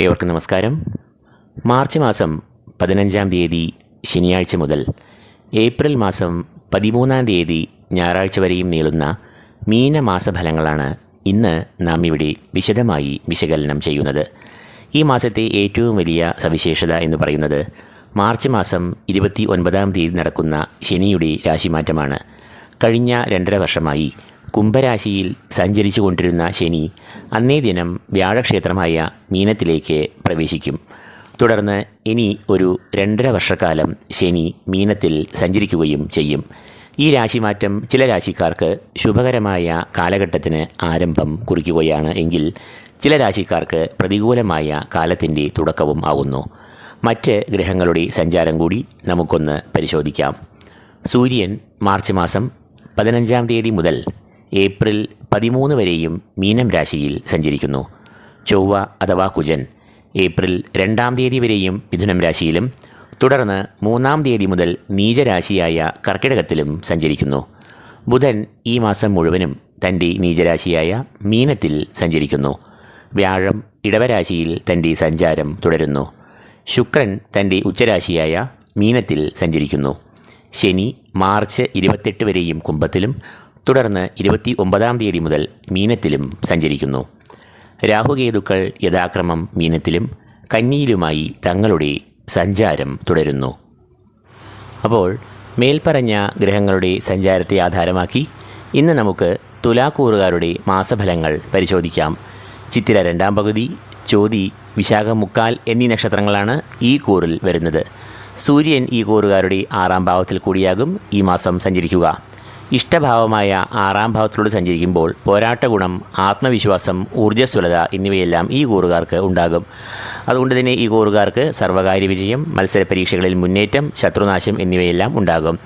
ഏവർക്കും നമസ്കാരം. മാർച്ച് മാസം പതിനഞ്ചാം തീയതി ശനിയാഴ്ച മുതൽ ഏപ്രിൽ മാസം പതിമൂന്നാം തീയതി ഞായറാഴ്ച വരെയും നീളുന്ന മീനമാസ ഫലങ്ങളാണ് ഇന്ന് നാം ഇവിടെ വിശദമായി വിശകലനം ചെയ്യുന്നത്. ഈ മാസത്തെ ഏറ്റവും വലിയ സവിശേഷത എന്ന് പറയുന്നത് മാർച്ച് മാസം ഇരുപത്തി ഒൻപതാം തീയതി നടക്കുന്ന ശനിയുടെ രാശിമാറ്റമാണ്. കഴിഞ്ഞ രണ്ടര വർഷമായി കുംഭരാശിയിൽ സഞ്ചരിച്ചു കൊണ്ടിരുന്ന ശനി അന്നേ ദിനം വ്യാഴക്ഷേത്രമായ മീനത്തിലേക്ക് പ്രവേശിക്കും. തുടർന്ന് ഇനി ഒരു രണ്ടര വർഷക്കാലം ശനി മീനത്തിൽ സഞ്ചരിക്കുകയും ചെയ്യും. ഈ രാശിമാറ്റം ചില രാശിക്കാർക്ക് ശുഭകരമായ കാലഘട്ടത്തിന് ആരംഭം കുറിക്കുകയാണ് എങ്കിൽ ചില രാശിക്കാർക്ക് പ്രതികൂലമായ കാലത്തിന്റെ തുടക്കവും ആകുന്നു മറ്റ് ഗ്രഹങ്ങളുടെ സഞ്ചാരം കൂടി നമുക്കൊന്ന് പരിശോധിക്കാം. സൂര്യൻ മാർച്ച് മാസം പതിനഞ്ചാം തീയതി മുതൽ ഏപ്രിൽ പതിമൂന്ന് വരെയും മീനം രാശിയിൽ സഞ്ചരിക്കുന്നു. ചൊവ്വ അഥവാ കുജൻ. ഏപ്രിൽ രണ്ടാം തീയതി വരെയും മിഥുനം രാശിയിലും തുടർന്ന് മൂന്നാം തീയതി മുതൽ നീചരാശിയായ കർക്കിടകത്തിലും സഞ്ചരിക്കുന്നു. ബുധൻ ഈ മാസം മുഴുവനും തന്റെ നീചരാശിയായ മീനത്തിൽ സഞ്ചരിക്കുന്നു. വ്യാഴം ഇടവരാശിയിൽ തന്റെ സഞ്ചാരം തുടരുന്നു. ശുക്രൻ തന്റെ ഉച്ചരാശിയായ മീനത്തിൽ സഞ്ചരിക്കുന്നു. ശനി മാർച്ച് ഇരുപത്തെട്ട് വരെയും കുംഭത്തിലും തുടർന്ന് ഇരുപത്തി ഒമ്പതാം തീയതി മുതൽ മീനത്തിലും സഞ്ചരിക്കുന്നു. രാഹുകേതുക്കൾ യഥാക്രമം മീനത്തിലും കന്നിയിലുമായി തങ്ങളുടെ സഞ്ചാരം തുടരുന്നു. അപ്പോൾ മേൽപ്പറഞ്ഞ ഗ്രഹങ്ങളുടെ സഞ്ചാരത്തെ ആധാരമാക്കി ഇന്ന് നമുക്ക് തുലാക്കൂറുകാരുടെ മാസഫലങ്ങൾ പരിശോധിക്കാം. ചിത്തിര രണ്ടാം പകുതി ചോതി വിശാഖം മുക്കാൽ എന്നീ നക്ഷത്രങ്ങളാണ് ഈ കൂറിൽ വരുന്നത്. സൂര്യൻ ഈ കൂറുകാരുടെ ആറാം ഭാവത്തിൽ കൂടിയാകും ഈ മാസം സഞ്ചരിക്കുക. ഇഷ്ടഭാവമായ ആറാം ഭാവത്തിലൂടെ സഞ്ചരിക്കുമ്പോൾ പോരാട്ട ഗുണം ആത്മവിശ്വാസം ഊർജസ്വലത എന്നിവയെല്ലാം ഈ കൂറുകാർക്ക് ഉണ്ടാകും. അതുകൊണ്ട് തന്നെ ഈ കൂറുകാർക്ക് സർവകാര്യ വിജയം മത്സര പരീക്ഷകളിൽ മുന്നേറ്റം ശത്രുനാശം എന്നിവയെല്ലാം ഉണ്ടാകും.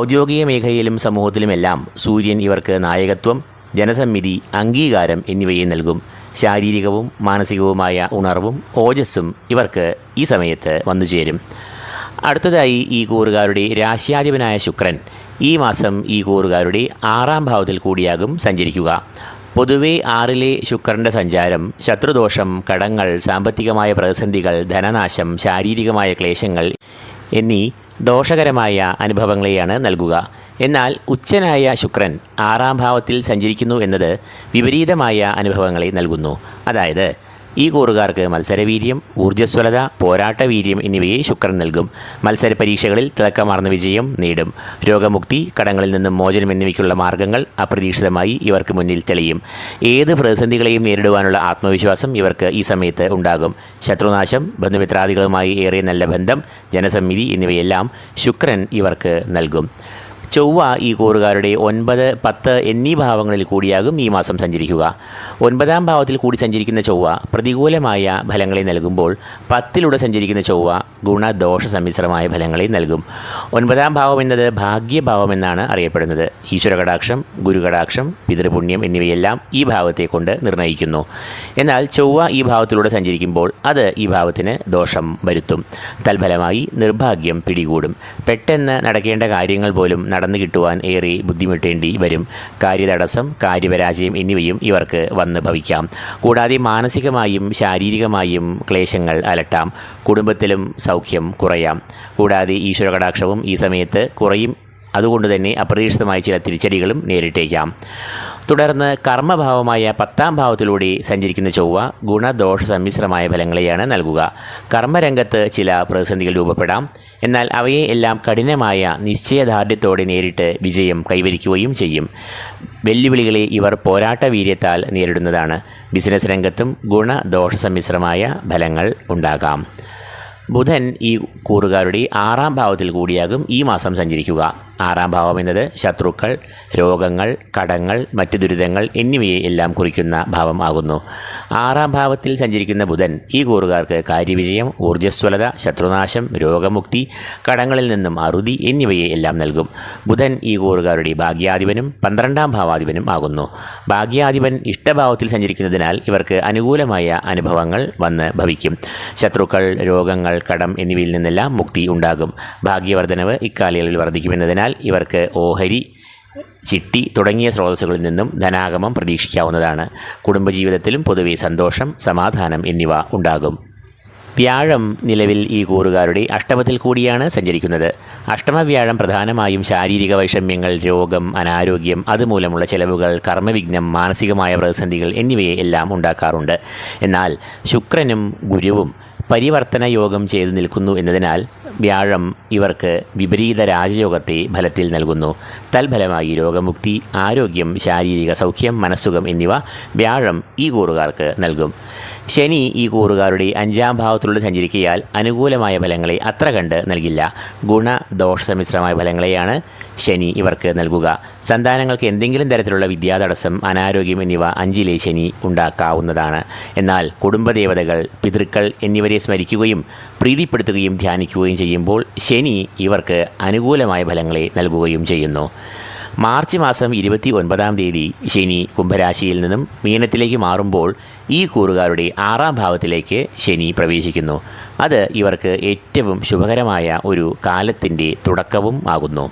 ഔദ്യോഗിക മേഖലയിലും സമൂഹത്തിലുമെല്ലാം സൂര്യൻ ഇവർക്ക് നായകത്വം ജനസമ്മിതി അംഗീകാരം എന്നിവയെ നൽകും. ശാരീരികവും മാനസികവുമായ ഉണർവും ഓജസ്സും ഇവർക്ക് ഈ സമയത്ത് വന്നു ചേരും അടുത്തതായി ഈ കൂറുകാരുടെ രാശ്യാധിപനായ ശുക്രൻ ഈ മാസം ഈ കൂറുകാരുടെ ആറാം ഭാവത്തിൽ കൂടിയാകും സഞ്ചരിക്കുക. പൊതുവേ ആറിലെ ശുക്രന്റെ സഞ്ചാരം ശത്രുദോഷം കടങ്ങൾ സാമ്പത്തികമായ പ്രതിസന്ധികൾ ധനനാശം ശാരീരികമായ ക്ലേശങ്ങൾ എന്നീ ദോഷകരമായ അനുഭവങ്ങളെയാണ് നൽകുക. എന്നാൽ ഉച്ചനായ ശുക്രൻ ആറാം ഭാവത്തിൽ സഞ്ചരിക്കുന്നു എന്നത് വിപരീതമായ അനുഭവങ്ങളെ നൽകുന്നു. അതായത് ഈ കൂറുകാർക്ക് മത്സരവീര്യം ഊർജസ്വലത പോരാട്ടവീര്യം എന്നിവയെ ശുക്രൻ നൽകും. മത്സര പരീക്ഷകളിൽ തിളക്കമാർന്ന വിജയം നേടും. രോഗമുക്തി കടങ്ങളിൽ നിന്നും മോചനം എന്നിവയ്ക്കുള്ള മാർഗങ്ങൾ അപ്രതീക്ഷിതമായി ഇവർക്ക് മുന്നിൽ തെളിയും. ഏത് പ്രതിസന്ധികളെയും നേരിടുവാനുള്ള ആത്മവിശ്വാസം ഇവർക്ക് ഈ സമയത്ത് ഉണ്ടാകും. ശത്രുനാശം ബന്ധുമിത്രാദികളുമായി ഏറെ നല്ല ബന്ധം ജനസമ്മിതി എന്നിവയെല്ലാം ശുക്രൻ ഇവർക്ക് നൽകും. ചൊവ്വ ഈ കൂറുകാരുടെ ഒൻപത് പത്ത് എന്നീ ഭാവങ്ങളിൽ കൂടിയാകും ഈ മാസം സഞ്ചരിക്കുക. ഒൻപതാം ഭാവത്തിൽ കൂടി സഞ്ചരിക്കുന്ന ചൊവ്വ പ്രതികൂലമായ ഫലങ്ങളെ നൽകുമ്പോൾ പത്തിലൂടെ സഞ്ചരിക്കുന്ന ചൊവ്വ ഗുണദോഷ സമ്മിശ്രമായ ഫലങ്ങളെ നൽകും. ഒൻപതാം ഭാവം എന്നത് ഭാഗ്യഭാവം എന്നാണ് അറിയപ്പെടുന്നത്. ഈശ്വരകടാക്ഷം ഗുരുകടാക്ഷം പിതൃപുണ്യം എന്നിവയെല്ലാം ഈ ഭാവത്തെ കൊണ്ട് നിർണയിക്കുന്നു എന്നാൽ ചൊവ്വ ഈ ഭാവത്തിലൂടെ സഞ്ചരിക്കുമ്പോൾ അത് ഈ ഭാവത്തിന് ദോഷം വരുത്തും. തൽഫലമായി നിർഭാഗ്യം പിടികൂടും. പെട്ടെന്ന് നടക്കേണ്ട കാര്യങ്ങൾ പോലും നടന്നു കിട്ടുവാൻ ഏറെ ബുദ്ധിമുട്ടേണ്ടി വരും. കാര്യതടസ്സം കാര്യപരാജയം എന്നിവയും ഇവർക്ക് വന്ന് ഭവിക്കാം. കൂടാതെ മാനസികമായും ശാരീരികമായും ക്ലേശങ്ങൾ അലട്ടാം. കുടുംബത്തിലും സൗഖ്യം കുറയാം. കൂടാതെ ഈശ്വരകടാക്ഷവും ഈ സമയത്ത് കുറയും. അതുകൊണ്ട് തന്നെ അപ്രതീക്ഷിതമായ ചില തിരിച്ചടികളും നേരിട്ടേക്കാം. തുടർന്ന് കർമ്മഭാവമായ പത്താം ഭാവത്തിലൂടെ സഞ്ചരിക്കുന്ന ചൊവ്വ ഗുണദോഷ സമ്മിശ്രമായ ഫലങ്ങളെയാണ് നൽകുക. കർമ്മരംഗത്ത് ചില പ്രതിസന്ധികൾ രൂപപ്പെടാം. എന്നാൽ അവയെ എല്ലാം കഠിനമായ നിശ്ചയദാർഢ്യത്തോടെ നേരിട്ട് വിജയം കൈവരിക്കുകയും ചെയ്യും. വെല്ലുവിളികളെ ഇവർ പോരാട്ട വീര്യത്താൽ നേരിടുന്നതാണ്. ബിസിനസ് രംഗത്തും ഗുണദോഷ സമ്മിശ്രമായ ഫലങ്ങൾ ഉണ്ടാകാം. ബുധൻ ഈ കൂറുകാരുടെ ആറാം ഭാവത്തിൽ കൂടിയാകും ഈ മാസം സഞ്ചരിക്കുക. ആറാം ഭാവം എന്നത് ശത്രുക്കൾ രോഗങ്ങൾ കടങ്ങൾ മറ്റ് ദുരിതങ്ങൾ എന്നിവയെ എല്ലാം കുറിക്കുന്ന ഭാവം ആകുന്നു. ആറാം ഭാവത്തിൽ സഞ്ചരിക്കുന്ന ബുധൻ ഈ കൂറുകാർക്ക് കാര്യവിജയം ഊർജസ്വലത ശത്രുനാശം രോഗമുക്തി കടങ്ങളിൽ നിന്നും അറുതി എന്നിവയെ എല്ലാം നൽകും. ബുധൻ ഈ കൂറുകാരുടെ ഭാഗ്യാധിപനും പന്ത്രണ്ടാം ഭാവാധിപനും ആകുന്നു. ഭാഗ്യാധിപൻ ഇഷ്ടഭാവത്തിൽ സഞ്ചരിക്കുന്നതിനാൽ ഇവർക്ക് അനുകൂലമായ അനുഭവങ്ങൾ വന്ന് ഭവിക്കും. ശത്രുക്കൾ രോഗങ്ങൾ കടം എന്നിവയിൽ നിന്നെല്ലാം മുക്തി ഉണ്ടാകും. ഭാഗ്യവർദ്ധനവ് ഇക്കാലയളവിൽ വർദ്ധിക്കുമെന്നതിനാൽ ഇവർക്ക് ഓഹരി ചിട്ടി തുടങ്ങിയ സ്രോതസ്സുകളിൽ നിന്നും ധനാഗമം പ്രതീക്ഷിക്കാവുന്നതാണ്. കുടുംബജീവിതത്തിലും പൊതുവെ സന്തോഷം സമാധാനം എന്നിവ ഉണ്ടാകും. വ്യാഴം നിലവിൽ ഈ കൂറുകാരുടെ അഷ്ടമത്തിൽ കൂടിയാണ് സഞ്ചരിക്കുന്നത്. അഷ്ടമവ്യാഴം പ്രധാനമായും ശാരീരിക വൈഷമ്യങ്ങൾ രോഗം അനാരോഗ്യം അതുമൂലമുള്ള ചെലവുകൾ കർമ്മവിഘ്നം മാനസികമായ പ്രതിസന്ധികൾ എന്നിവയെ എല്ലാം ഉണ്ടാക്കാറുണ്ട്. എന്നാൽ ശുക്രനും ഗുരുവും പരിവർത്തന യോഗം ചെയ്തു നിൽക്കുന്നു എന്നതിനാൽ വ്യാഴം ഇവർക്ക് വിപരീത രാജയോഗത്തെ ഫലത്തിൽ നൽകുന്നു. തൽഫലമായി രോഗമുക്തി ആരോഗ്യം ശാരീരിക സൗഖ്യം മനസ്സുഖം എന്നിവ വ്യാഴം ഈ കൂറുകാർക്ക് നൽകും. ശനി ഈ കൂറുകാരുടെ അഞ്ചാം ഭാവത്തിലൂടെ സഞ്ചരിക്കിയാൽ അനുകൂലമായ ഫലങ്ങളെ അത്ര കണ്ട് നൽകില്ല. ഗുണ ഫലങ്ങളെയാണ് ശനി ഇവർക്ക് നൽകുക. സന്താനങ്ങൾക്ക് എന്തെങ്കിലും തരത്തിലുള്ള വിദ്യാതടസ്സം അനാരോഗ്യം എന്നിവ അഞ്ചിലെ ശനി ഉണ്ടാക്കാവുന്നതാണ്. എന്നാൽ കുടുംബദേവതകൾ പിതൃക്കൾ എന്നിവരെ സ്മരിക്കുകയും പ്രീതിപ്പെടുത്തുകയും ധ്യാനിക്കുകയും ചെയ്യുമ്പോൾ ശനി ഇവർക്ക് അനുകൂലമായ ഫലങ്ങളെ നൽകുകയും ചെയ്യുന്നു. മാർച്ച് മാസം ഇരുപത്തി ഒൻപതാം തീയതി ശനി കുംഭരാശിയിൽ നിന്നും മീനത്തിലേക്ക് മാറുമ്പോൾ ഈ കൂറുകാരുടെ ആറാം ഭാവത്തിലേക്ക് ശനി പ്രവേശിക്കുന്നു. അത് ഇവർക്ക് ഏറ്റവും ശുഭകരമായ ഒരു കാലത്തിന്റെ തുടക്കവും ആകുന്നു.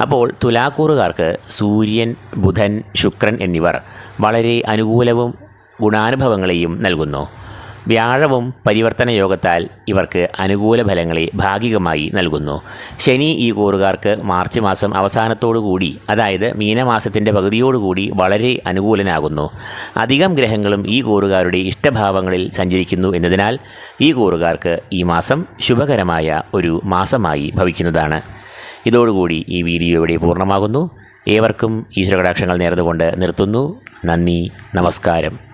അപ്പോൾ തുലാക്കൂറുകാർക്ക് സൂര്യൻ ബുധൻ ശുക്രൻ എന്നിവർ വളരെ അനുകൂലവും ഗുണാനുഭവങ്ങളെയും നൽകുന്നു. വ്യാഴവും പരിവർത്തന യോഗത്താൽ ഇവർക്ക് അനുകൂല ഫലങ്ങളെ ഭാഗികമായി നൽകുന്നു. ശനി ഈ കൂറുകാർക്ക് മാർച്ച് മാസം അവസാനത്തോടുകൂടി അതായത് മീനമാസത്തിന്റെ പകുതിയോടുകൂടി വളരെ അനുകൂലനാകുന്നു. അധികം ഗ്രഹങ്ങളും ഈ കൂറുകാരുടെ ഇഷ്ടഭാവങ്ങളിൽ സഞ്ചരിക്കുന്നു എന്നതിനാൽ ഈ കൂറുകാർക്ക് ഈ മാസം ശുഭകരമായ ഒരു മാസമായി ഭവിക്കുന്നതാണ്. ഇതോടുകൂടി ഈ വീഡിയോ ഇവിടെ പൂർണമാകുന്നു. ഏവർക്കും ഈശ്വരകടാക്ഷങ്ങൾ നേർന്നുകൊണ്ട് നിർത്തുന്നു. നന്ദി നമസ്കാരം.